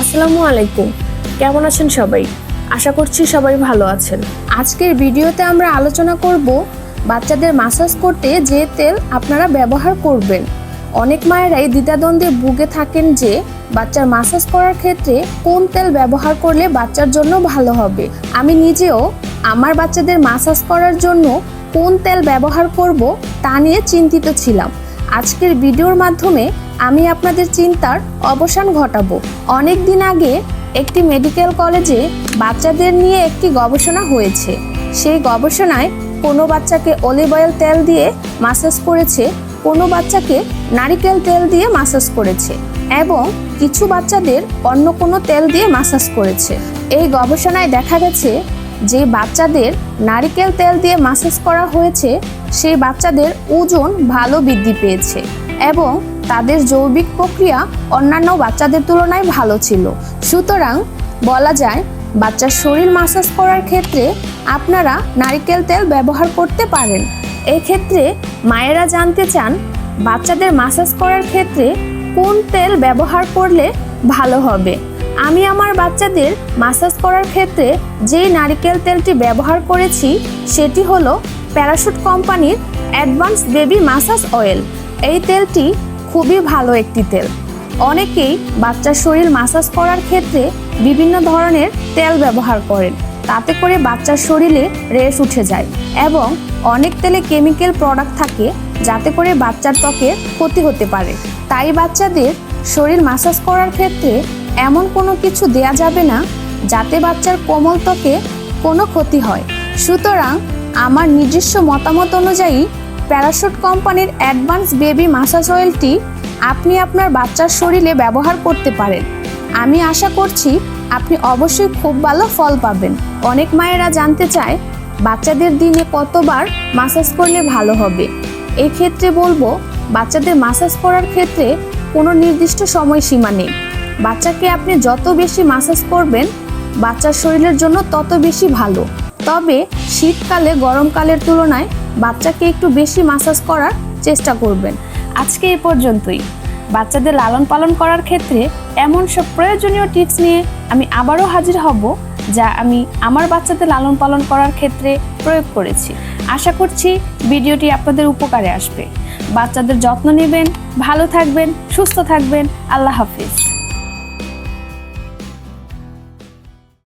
আসসালামু আলাইকুম। কেমন আছেন সবাই? আশা করছি সবাই ভালো আছেন। আজকের ভিডিওতে আমরা আলোচনা করব বাচ্চাদের মাসাজ করতে যে তেল আপনারা ব্যবহার করবেন। অনেক মায়েরাই দ্বিধাদ্বন্দ্বে ভুগে থাকেন যে বাচ্চার মাসাজ করার ক্ষেত্রে কোন তেল ব্যবহার করলে বাচ্চার জন্য ভালো হবে। আমি নিজেও আমার বাচ্চাদের মাসাজ করার জন্য কোন তেল ব্যবহার করব তা নিয়ে চিন্তিত ছিলাম। আজকের ভিডিওর মাধ্যমে আমি আপনাদের চিন্তার অবসান ঘটাবো। অনেক দিন আগে একটি মেডিকেল কলেজে বাচ্চাদের নিয়ে একটি গবেষণা হয়েছে। সেই গবেষণায় কোনো বাচ্চাকে অলিভ অয়েল তেল দিয়ে মাসাজ করেছে, কোনো বাচ্চাকে নারিকেল তেল দিয়ে মাসাজ করেছে এবং কিছু বাচ্চাদের অন্য কোনো তেল দিয়ে মাসাজ করেছে। এই গবেষণায় দেখা গেছে যে বাচ্চাদের নারিকেল তেল দিয়ে মাসাজ করা হয়েছে, সেই বাচ্চাদের ওজন ভালো বৃদ্ধি পেয়েছে এবং তাদের জৈবিক প্রক্রিয়া অন্যান্য বাচ্চাদের তুলনায় ভালো ছিল। সুতরাং বলা যায়, বাচ্চার শরীর মাসাজ করার ক্ষেত্রে আপনারা নারিকেল তেল ব্যবহার করতে পারেন। এই ক্ষেত্রে মায়েরা জানতে চান, বাচ্চাদের মাসাজ করার ক্ষেত্রে কোন তেল ব্যবহার করলে ভালো হবে। আমি আমার বাচ্চাদের মাসাজ করার ক্ষেত্রে যেই নারিকেল তেলটি ব্যবহার করেছি, সেটি হলো প্যারাশুট কোম্পানির অ্যাডভান্স বেবি মাসাজ অয়েল এই তেলটি খুবই ভালো একটি তেল। অনেকেই বাচ্চার শরীর মাসাজ করার ক্ষেত্রে বিভিন্ন ধরনের তেল ব্যবহার করেন। তাতে করে বাচ্চার শরীরে রেশ উঠে যায় এবং অনেক তেলে কেমিক্যাল প্রোডাক্ট থাকে যাতে করে বাচ্চার ত্বকের ক্ষতি হতে পারে। তাই বাচ্চাদের শরীর মাসাজ করার ক্ষেত্রে এমন কোনো কিছু দেয়া যাবে না যাতে বাচ্চার কোমল ত্বকে কোনো ক্ষতি হয়। সুতরাং আমার নিজস্ব মতামত অনুযায়ী প্যারাশুট কোম্পানির অ্যাডভান্স বেবি মাসাজ অয়েলটি আপনি আপনার বাচ্চার শরীরে ব্যবহার করতে পারেন। আমি আশা করছি আপনি অবশ্যই খুব ভালো ফল পাবেন। অনেক মায়েরা জানতে চায়, বাচ্চাদের দিনে কতবার মাসাজ করলে ভালো হবে। এই ক্ষেত্রে বলব, বাচ্চাদের মাসাজ করার ক্ষেত্রে কোনো নির্দিষ্ট সময়সীমা নেই। বাচ্চাকে আপনি যত বেশি মাসাজ করবেন, বাচ্চার শরীরের জন্য তত বেশি ভালো। তবে শীতকালে, গরমকালের তুলনায় বাচ্চাকে একটু বেশি মাসাজ করার চেষ্টা করবেন। আজকে এই পর্যন্তই। বাচ্চাদের লালন পালন করার ক্ষেত্রে এমন সব প্রয়োজনীয় টিপস নিয়ে আমি আবারও হাজির হব, যা আমি আমার বাচ্চাদের লালন পালন করার ক্ষেত্রে প্রয়োগ করেছি। আশা করছি ভিডিওটি আপনাদের উপকারে আসবে। বাচ্চাদের যত্ন নেবেন, ভালো থাকবেন, সুস্থ থাকবেন। আল্লাহ হাফিজ।